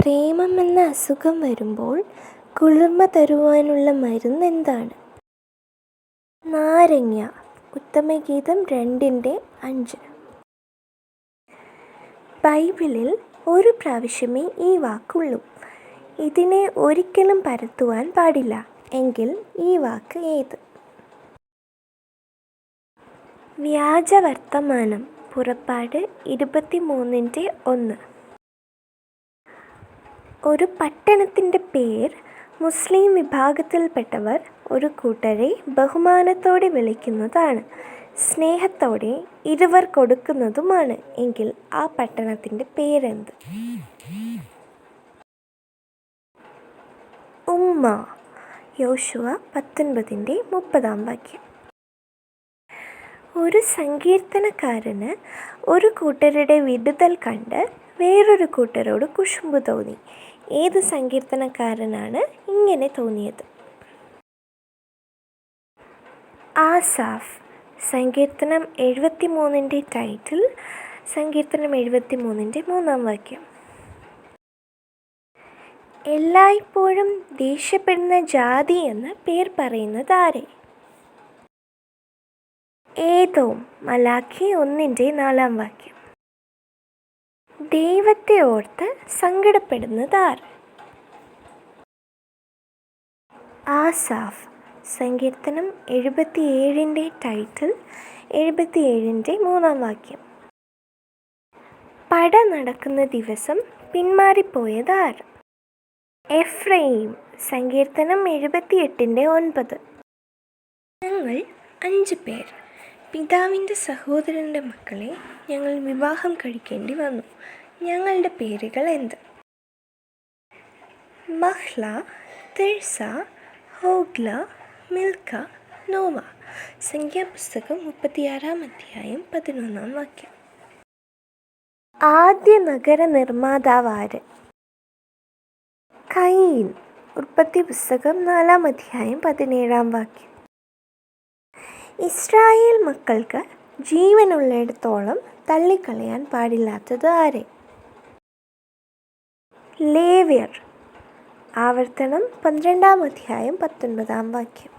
പ്രേമം എന്ന അസുഖം വരുമ്പോൾ കുളിർമ തരുവാനുള്ള മരുന്ന് എന്താണ്? നാരങ്ങ ഉത്തമഗീതം രണ്ടിന്റെ അഞ്ച്. ബൈബിളിൽ ഒരു പ്രാവശ്യമേ ഈ വാക്കുള്ളൂ. ഇതിനെ ഒരിക്കലും പരത്തുവാൻ പാടില്ല. എങ്കിൽ ഈ വാക്ക് ഏത്? വ്യാജ വർത്തമാനം പുറപ്പാട് ഇരുപത്തി മൂന്നിന്റെ ഒന്ന്. ഒരു പട്ടണത്തിന്റെ പേര് മുസ്ലിം വിഭാഗത്തിൽപ്പെട്ടവർ ഒരു കൂട്ടരെ ബഹുമാനത്തോടെ വിളിക്കുന്നതാണ്. സ്നേഹത്തോടെ ഇരുവർ കൊടുക്കുന്നതുമാണ് എങ്കിൽ ആ പട്ടണത്തിന്റെ പേരെന്ത്? ഉമ്മ. യോശുവ പത്തൊൻപതിന്റെ മുപ്പതാം വാക്യം. ഒരു സങ്കീർത്തനക്കാരന് ഒരു കൂട്ടരുടെ വിടുതൽ കണ്ട് വേറൊരു കൂട്ടരോട് കുശുമ്പ് തോന്നി. ഏത് സങ്കീർത്തനക്കാരനാണ് ഇങ്ങനെ തോന്നിയത്? ആസാഫ് സങ്കീർത്തനം എഴുപത്തി മൂന്നിന്റെ ടൈറ്റിൽ സങ്കീർത്തനം എഴുപത്തി മൂന്നിന്റെ മൂന്നാം വാക്യം. എല്ലായ്പ്പോഴും ദേഷ്യപ്പെടുന്ന ജാതി എന്ന് പേർ പറയുന്നത് ആരെ? ഏതോ മലാഖി ഒന്നിന്റെ നാലാം വാക്യം. ദൈവത്തെ ഓർത്ത് സങ്കടപ്പെടുന്നത് ആര് ആസാഫ് സങ്കീർത്തനം എഴുപത്തിയേഴിന്റെ ടൈറ്റിൽ എഴുപത്തിയേഴിന്റെ മൂന്നാം വാക്യം. പട നടക്കുന്ന ദിവസം പിന്മാറിപ്പോയത് ആര് എഫ്രൈം സങ്കീർത്തനം എഴുപത്തിയെട്ടിന്റെ ഒൻപത്. ഞങ്ങൾ അഞ്ച് പേർ പിതാവിന്റെ സഹോദരന്റെ മക്കളെ ഞങ്ങൾ വിവാഹം കഴിക്കേണ്ടി വന്നു. ഞങ്ങളുടെ പേരുകൾ എന്ത്? Mahlah Tirzah Hoglah Milcah Noah. സംഖ്യാപുസ്തകം മുപ്പത്തിയാറാം അധ്യായം പതിനൊന്നാം വാക്യം. ആദ്യ നഗര നിർമ്മാതാവാര് കൈൻ ഉൽപ്പത്തി പുസ്തകം നാലാം അധ്യായം പതിനേഴാം വാക്യം. ഇസ്രായേൽ മക്കൾക്ക് ജീവനുള്ളിടത്തോളം തള്ളിക്കളയാൻ പാടില്ലാത്തത് ആരെ? ലേവ്യർ. ആവർത്തനം പന്ത്രണ്ടാം അധ്യായം പത്തൊൻപതാം വാക്യം.